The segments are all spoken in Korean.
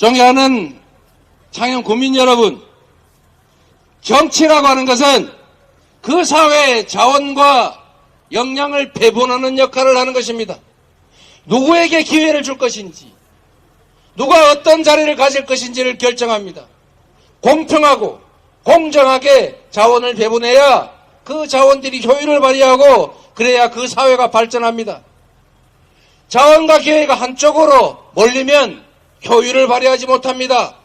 존경하는 창녕 국민 여러분, 정치라고 하는 것은 그 사회의 자원과 역량을 배분하는 역할을 하는 것입니다. 누구에게 기회를 줄 것인지, 누가 어떤 자리를 가질 것인지를 결정합니다. 공평하고 공정하게 자원을 배분해야 그 자원들이 효율을 발휘하고 그래야 그 사회가 발전합니다. 자원과 기회가 한쪽으로 몰리면 효율을 발휘하지 못합니다.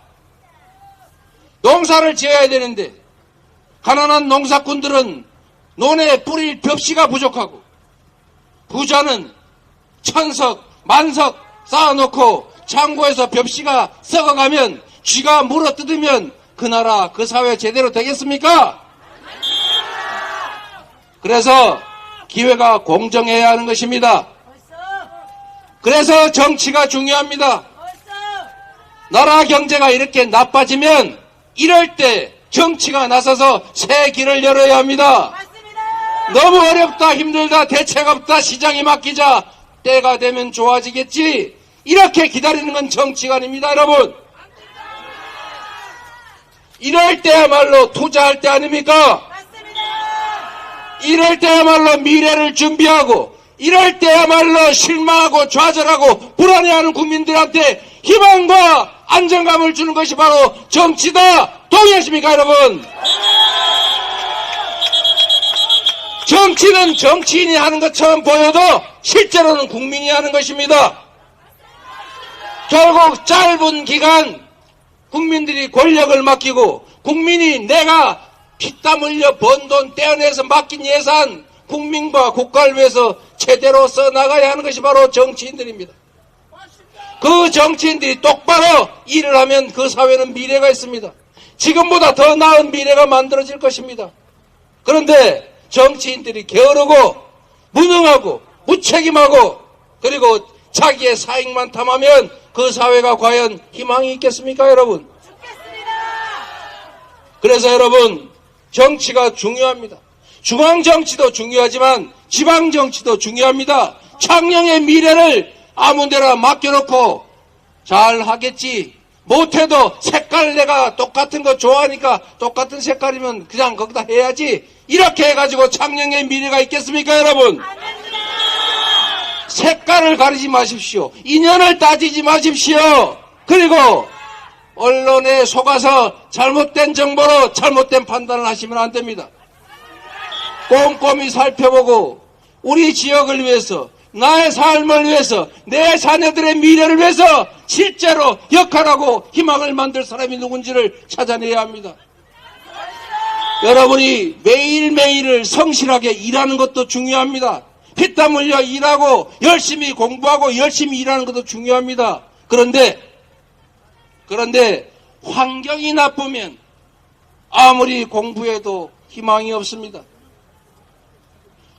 농사를 지어야 되는데 가난한 농사꾼들은 논에 뿌릴 벽시가 부족하고 부자는 천석, 만석 쌓아놓고 창고에서 벽시가 썩어가면 쥐가 물어뜯으면 그 나라, 그 사회 제대로 되겠습니까? 그래서 기회가 공정해야 하는 것입니다. 그래서 정치가 중요합니다. 나라 경제가 이렇게 나빠지면 이럴 때 정치가 나서서 새 길을 열어야 합니다. 너무 어렵다, 힘들다, 대책 없다, 시장이 맡기자. 때가 되면 좋아지겠지. 이렇게 기다리는 건 정치가 아닙니다, 여러분. 이럴 때야말로 투자할 때 아닙니까? 이럴 때야말로 미래를 준비하고, 이럴 때야말로 실망하고 좌절하고 불안해하는 국민들한테 희망과 안정감을 주는 것이 바로 정치다. 동의하십니까, 여러분? 정치는 정치인이 하는 것처럼 보여도 실제로는 국민이 하는 것입니다. 결국 짧은 기간 국민들이 권력을 맡기고 국민이 내가 피땀 흘려 번 돈 떼어내서 맡긴 예산 국민과 국가를 위해서 제대로 써나가야 하는 것이 바로 정치인들입니다. 그 정치인들이 똑바로 일을 하면 그 사회는 미래가 있습니다. 지금보다 더 나은 미래가 만들어질 것입니다. 그런데 정치인들이 게으르고 무능하고 무책임하고 그리고 자기의 사익만 탐하면 그 사회가 과연 희망이 있겠습니까 여러분? 그래서 여러분 정치가 중요합니다. 중앙 정치도 중요하지만 지방 정치도 중요합니다. 창녕의 미래를 아무 데나 맡겨놓고 잘 하겠지. 못해도 색깔 내가 똑같은 거 좋아하니까 똑같은 색깔이면 그냥 거기다 해야지. 이렇게 해가지고 창녕의 미래가 있겠습니까, 여러분? 색깔을 가리지 마십시오. 인연을 따지지 마십시오. 그리고 언론에 속아서 잘못된 정보로 잘못된 판단을 하시면 안 됩니다. 꼼꼼히 살펴보고 우리 지역을 위해서 나의 삶을 위해서 내 자녀들의 미래를 위해서 실제로 역할하고 희망을 만들 사람이 누군지를 찾아내야 합니다. 여러분이 매일매일을 성실하게 일하는 것도 중요합니다. 피땀 흘려 일하고 열심히 공부하고 열심히 일하는 것도 중요합니다. 그런데 그런데 환경이 나쁘면 아무리 공부해도 희망이 없습니다.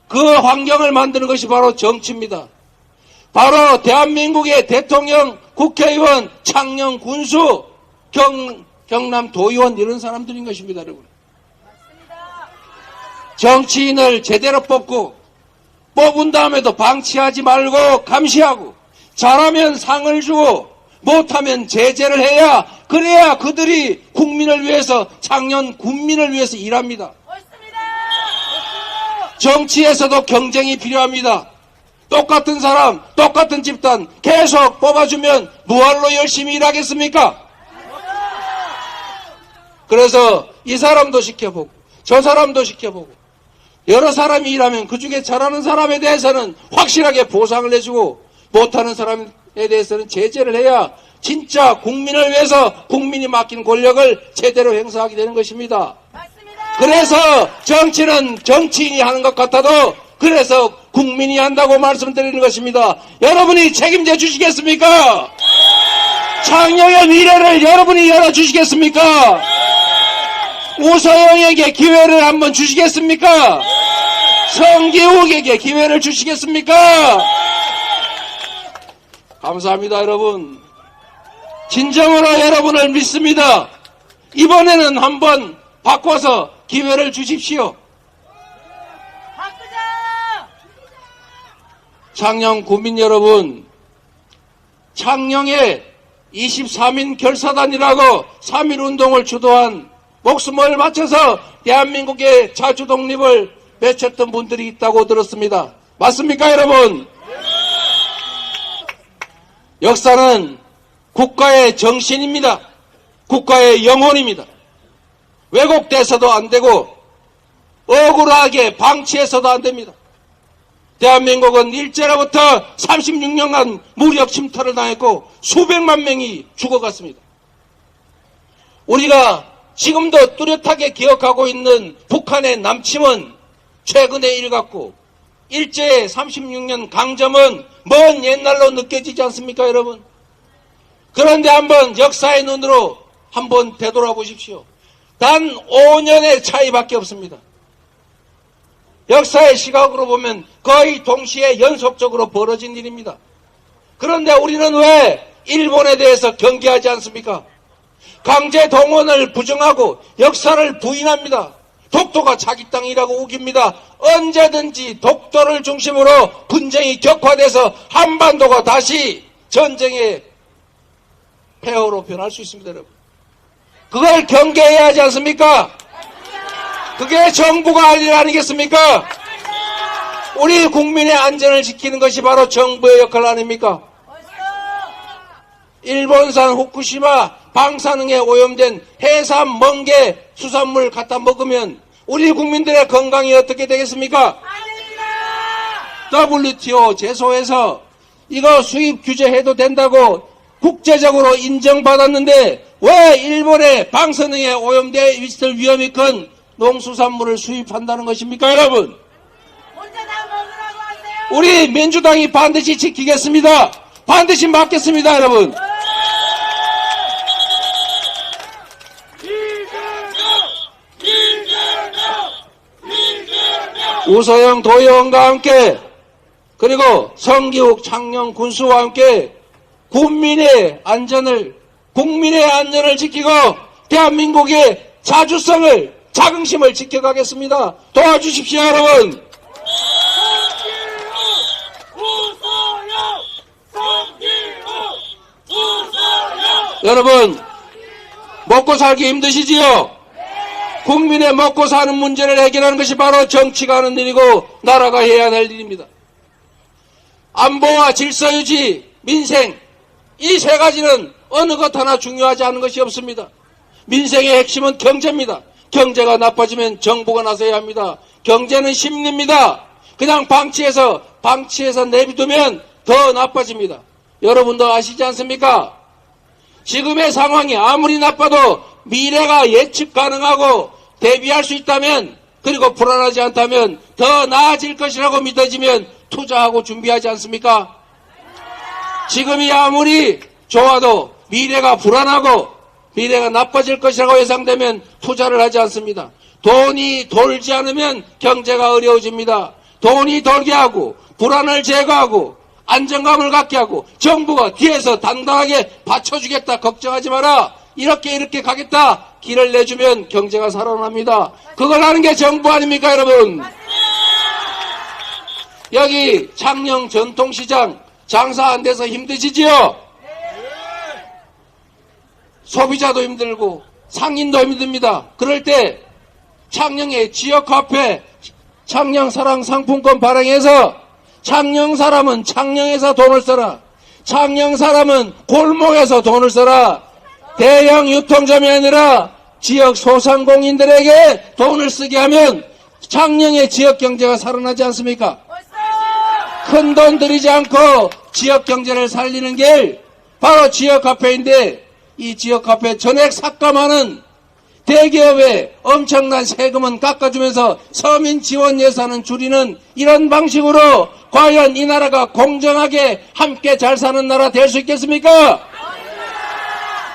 그 환경을 만드는 것이 바로 정치입니다. 바로 대한민국의 대통령, 국회의원, 창녕, 군수, 경, 경남 도의원 이런 사람들인 것입니다, 여러분. 정치인을 제대로 뽑고 뽑은 다음에도 방치하지 말고 감시하고 잘하면 상을 주고 못하면 제재를 해야 그래야 그들이 국민을 위해서 작년 국민을 위해서 일합니다. 정치에서도 경쟁이 필요합니다. 똑같은 사람, 똑같은 집단 계속 뽑아주면 무할로 열심히 일하겠습니까? 그래서 이 사람도 시켜보고 저 사람도 시켜보고 여러 사람이 일하면 그 중에 잘하는 사람에 대해서는 확실하게 보상을 해주고 못하는 사람에 대해서는 제재를 해야 진짜 국민을 위해서 국민이 맡긴 권력을 제대로 행사하게 되는 것입니다. 그래서 정치는 정치인이 하는 것 같아도 그래서 국민이 한다고 말씀드리는 것입니다. 여러분이 책임져 주시겠습니까? 창녕의 미래를 여러분이 열어주시겠습니까? 우서영에게 기회를 한번 주시겠습니까? 성기욱에게 기회를 주시겠습니까? 감사합니다, 여러분. 진정으로 여러분을 믿습니다. 이번에는 한번 바꿔서 기회를 주십시오. 창녕 국민 여러분, 창녕에 23인 결사단이라고 3.1 운동을 주도한 목숨을 바쳐서 대한민국의 자주 독립을 외쳤던 분들이 있다고 들었습니다. 맞습니까, 여러분? 역사는 국가의 정신입니다. 국가의 영혼입니다. 왜곡돼서도 안 되고 억울하게 방치해서도 안 됩니다. 대한민국은 일제로부터 36년간 무력 침탈을 당했고 수백만 명이 죽어갔습니다. 우리가 지금도 뚜렷하게 기억하고 있는 북한의 남침은 최근의 일 같고 일제의 36년 강점은 먼 옛날로 느껴지지 않습니까 여러분? 그런데 한번 역사의 눈으로 한번 되돌아보십시오. 단 5년의 차이밖에 없습니다. 역사의 시각으로 보면 거의 동시에 연속적으로 벌어진 일입니다. 그런데 우리는 왜 일본에 대해서 경계하지 않습니까? 강제 동원을 부정하고 역사를 부인합니다. 독도가 자기 땅이라고 우깁니다. 언제든지 독도를 중심으로 분쟁이 격화돼서 한반도가 다시 전쟁의 폐허로 변할 수 있습니다, 여러분. 그걸 경계해야 하지 않습니까? 그게 정부가 할 일 아니겠습니까? 우리 국민의 안전을 지키는 것이 바로 정부의 역할 아닙니까? 일본산 후쿠시마 방사능에 오염된 해삼, 멍게, 수산물 갖다 먹으면 우리 국민들의 건강이 어떻게 되겠습니까? WTO 제소에서 이거 수입 규제해도 된다고 국제적으로 인정받았는데 왜 일본의 방사능에 오염돼 있을 위험이 큰 농수산물을 수입한다는 것입니까 여러분? 우리 민주당이 반드시 지키겠습니다. 반드시 막겠습니다 여러분. 우서영 도의원과 함께 그리고 성기욱 창녕 군수와 함께 국민의 안전을 국민의 안전을 지키고 대한민국의 자주성을 자긍심을 지켜가겠습니다. 도와주십시오 여러분. 여러분 먹고 살기 힘드시지요? 국민의 먹고 사는 문제를 해결하는 것이 바로 정치가 하는 일이고 나라가 해야 할 일입니다. 안보와 질서 유지, 민생 이 세 가지는 어느 것 하나 중요하지 않은 것이 없습니다. 민생의 핵심은 경제입니다. 경제가 나빠지면 정부가 나서야 합니다. 경제는 심리입니다. 그냥 방치해서 방치해서 내비두면 더 나빠집니다. 여러분도 아시지 않습니까? 지금의 상황이 아무리 나빠도 미래가 예측 가능하고 대비할 수 있다면 그리고 불안하지 않다면 더 나아질 것이라고 믿어지면 투자하고 준비하지 않습니까? 지금이 아무리 좋아도 미래가 불안하고 미래가 나빠질 것이라고 예상되면 투자를 하지 않습니다. 돈이 돌지 않으면 경제가 어려워집니다. 돈이 돌게 하고 불안을 제거하고 안정감을 갖게 하고 정부가 뒤에서 단단하게 받쳐주겠다 걱정하지 마라 이렇게 이렇게 가겠다 길을 내주면 경제가 살아납니다. 그걸 하는 게 정부 아닙니까 여러분? 여기 창녕 전통시장 장사 안 돼서 힘드시지요? 소비자도 힘들고 상인도 힘듭니다. 그럴 때 창녕의 지역 카페 창녕 사랑 상품권 발행해서 창녕 사람은 창녕에서 돈을 써라. 창녕 사람은 골목에서 돈을 써라. 대형 유통점이 아니라 지역 소상공인들에게 돈을 쓰게 하면 창녕의 지역 경제가 살아나지 않습니까? 큰 돈 들이지 않고 지역 경제를 살리는 길 바로 지역 카페인데 이 지역 카페 전액 삭감하는 대기업에 엄청난 세금은 깎아주면서 서민 지원 예산은 줄이는 이런 방식으로 과연 이 나라가 공정하게 함께 잘 사는 나라 될 수 있겠습니까?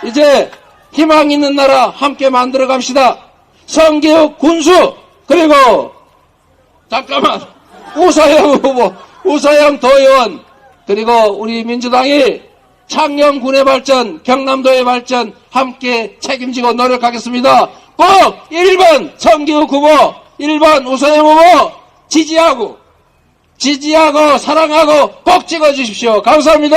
이제 희망 있는 나라 함께 만들어 갑시다. 성교육 군수 그리고 잠깐만 우서영 후보 우서영 도의원 그리고 우리 민주당이 창녕 군의 발전 경남도의 발전 함께 책임지고 노력하겠습니다. 꼭 1번 성기욱 후보 1번 우서영 후보 지지하고 지지하고 사랑하고 꼭 찍어주십시오. 감사합니다.